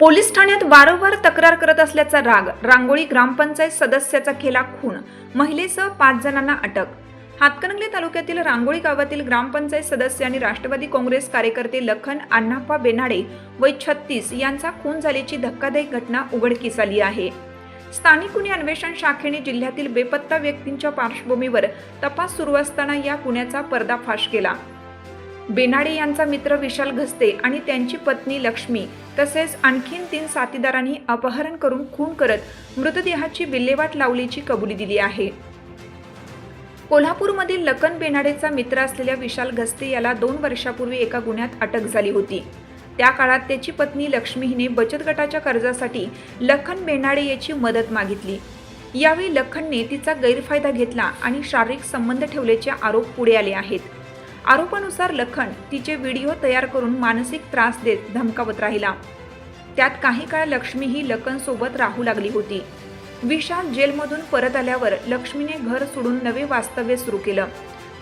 Police ठाण्यात वारंवार तक्रार करत असल्याचा राग रांगोळी ग्रामपंचायत सदस्याचा केला खून. महिलेसह पाच जणांना अटक हातकणंगले तालुक्यातील रांगोळी गावातील ग्रामपंचायत सदस्य आणि राष्ट्रवादी काँग्रेस कार्यकर्ते लखन अण्णाप्पा बेनाडे वय छत्तीस यांचा खून झाल्याची धक्कादायक घटना उघडकीस आली आहे. स्थानिक गुन्हे अन्वेषण शाखेने जिल्ह्यातील बेपत्ता व्यक्तींच्या पार्श्वभूमीवर तपास सुरू असताना या गुन्ह्याचा पर्दाफाश केला. बेनाडे यांचा मित्र विशाल घस्ते आणि त्यांची पत्नी लक्ष्मी तसेच आणखीन तीन साथीदारांनी अपहरण करून खून करत मृतदेहाची विल्हेवाट लावल्याची कबुली दिली आहे. कोल्हापूरमधील लखन बेनाडेचा मित्र असलेल्या विशाल घस्ते याला दोन वर्षापूर्वी एका गुन्ह्यात अटक झाली होती. त्या काळात त्याची पत्नी लक्ष्मी हिने बचत गटाच्या कर्जासाठी लखन बेनाडे याची मदत मागितली. यावेळी लखनने तिचा गैरफायदा घेतला आणि शारीरिक संबंध ठेवल्याचे आरोप पुढे आले आहेत. आरोपानुसार लखन तिचे व्हिडिओ तयार करून मानसिक त्रास देत धमकावत राहिला. त्यात काही काळ लक्ष्मी ही लखनसोबत राहू लागली होती. विशाल जेलमधून परत आल्यावर लक्ष्मीने घर सोडून नवे वास्तव्य सुरू केलं.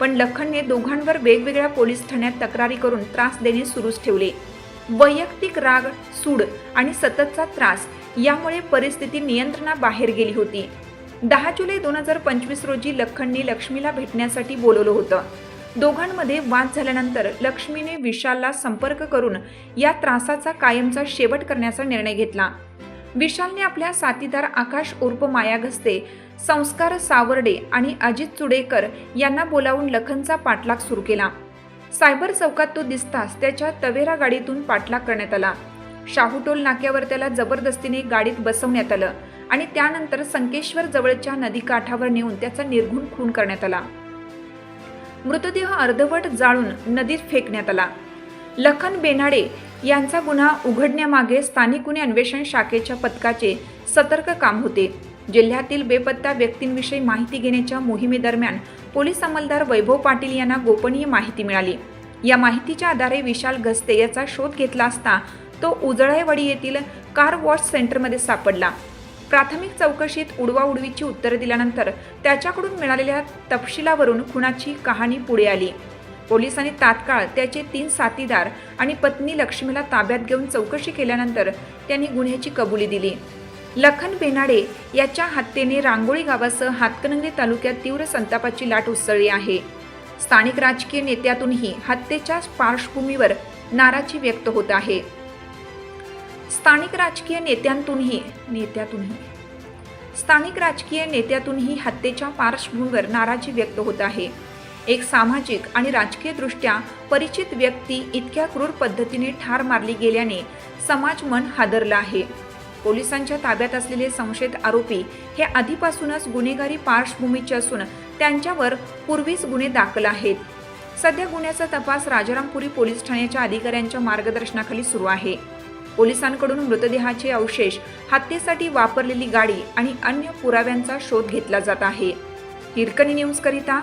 पण लखनने दोघांवर वेगवेगळ्या पोलीस ठाण्यात तक्रारी करून त्रास देणे सुरूच ठेवले. वैयक्तिक राग सूड आणि सततचा त्रास यामुळे परिस्थिती नियंत्रणाबाहेर गेली होती. दहा जुलै दोन हजार पंचवीस रोजी लखनने लक्ष्मीला भेटण्यासाठी बोलवलं होतं. दोघांमध्ये वाद झाल्यानंतर लक्ष्मीने विशालला संपर्क करून या त्रासाचा कायमचा शेवट करण्याचा निर्णय घेतला. विशालने आपल्या साथीदार आकाश उर्फ मायाघस्ते संस्कार सावर्डे आणि अजित चुडेकर यांना बोलावून लखनचा पाठलाग सुरू केला. सायबर चौकात तो दिसताच त्याच्या तवेरा गाडीतून पाठलाग करण्यात आला. शाहूटोल नाक्यावर त्याला जबरदस्तीने गाडीत बसवण्यात आलं आणि त्यानंतर संकेश्वर जवळच्या नदीकाठावर नेऊन त्याचा निर्घुण खून करण्यात आला. मृतदेह अर्धवट जाळून नदीत फेकण्यात आला. लखन बेनाडे यांचा गुन्हा उघडण्यामागे स्थानिक गुन्हे अन्वेषण शाखेच्या पथकाचे सतर्क काम होते. जिल्ह्यातील बेपत्ता व्यक्तींविषयी माहिती घेण्याच्या मोहिमेदरम्यान पोलीस अंमलदार वैभव पाटील यांना गोपनीय माहिती मिळाली. या माहितीच्या आधारे विशाल घस्ते याचा शोध घेतला असता तो उजळाईवाडी येथील कार वॉश सेंटरमध्ये सापडला. प्राथमिक चौकशीत उडवाउडवीची उत्तरं दिल्यानंतर त्याच्याकडून मिळालेल्या तपशिलावरून खुनाची कहाणी पुढे आली. पोलिसांनी तात्काळ त्याचे तीन साथीदार आणि पत्नी लक्ष्मीला ताब्यात घेऊन चौकशी केल्यानंतर त्यांनी गुन्ह्याची कबुली दिली. लखन बेनाडे याच्या हत्येने रांगोळी गावासह हातकणंगले तालुक्यात तीव्र संतापाची लाट उसळली आहे. स्थानिक राजकीय नेत्यातूनही हत्येच्या पार्श्वभूमीवर नाराजी व्यक्त होत आहे. स्थानिक राजकीय नेत्यांतूनही नेत्यातूनही स्थानिक राजकीय नेत्यातूनही हत्येच्या पार्श्वभूमीवर नाराजी व्यक्त होत आहे. एक सामाजिक आणि राजकीयदृष्ट्या परिचित व्यक्ती इतक्या क्रूर पद्धतीने ठार मारली गेल्याने समाज मन हादरला आहे. पोलिसांच्या ताब्यात असलेले संशयित आरोपी हे आधीपासूनच गुन्हेगारी पार्श्वभूमीचे असून त्यांच्यावर पूर्वीच गुन्हे दाखल आहेत. सध्या गुन्ह्याचा तपास राजारामपुरी पोलीस ठाण्याच्या अधिकाऱ्यांच्या मार्गदर्शनाखाली सुरू आहे. पोलिसांकडून मृतदेहाचे अवशेष हत्येसाठी वापरलेली गाडी आणि अन्य पुराव्यांचा शोध घेतला जात आहे. हिरकणी न्यूजकरिता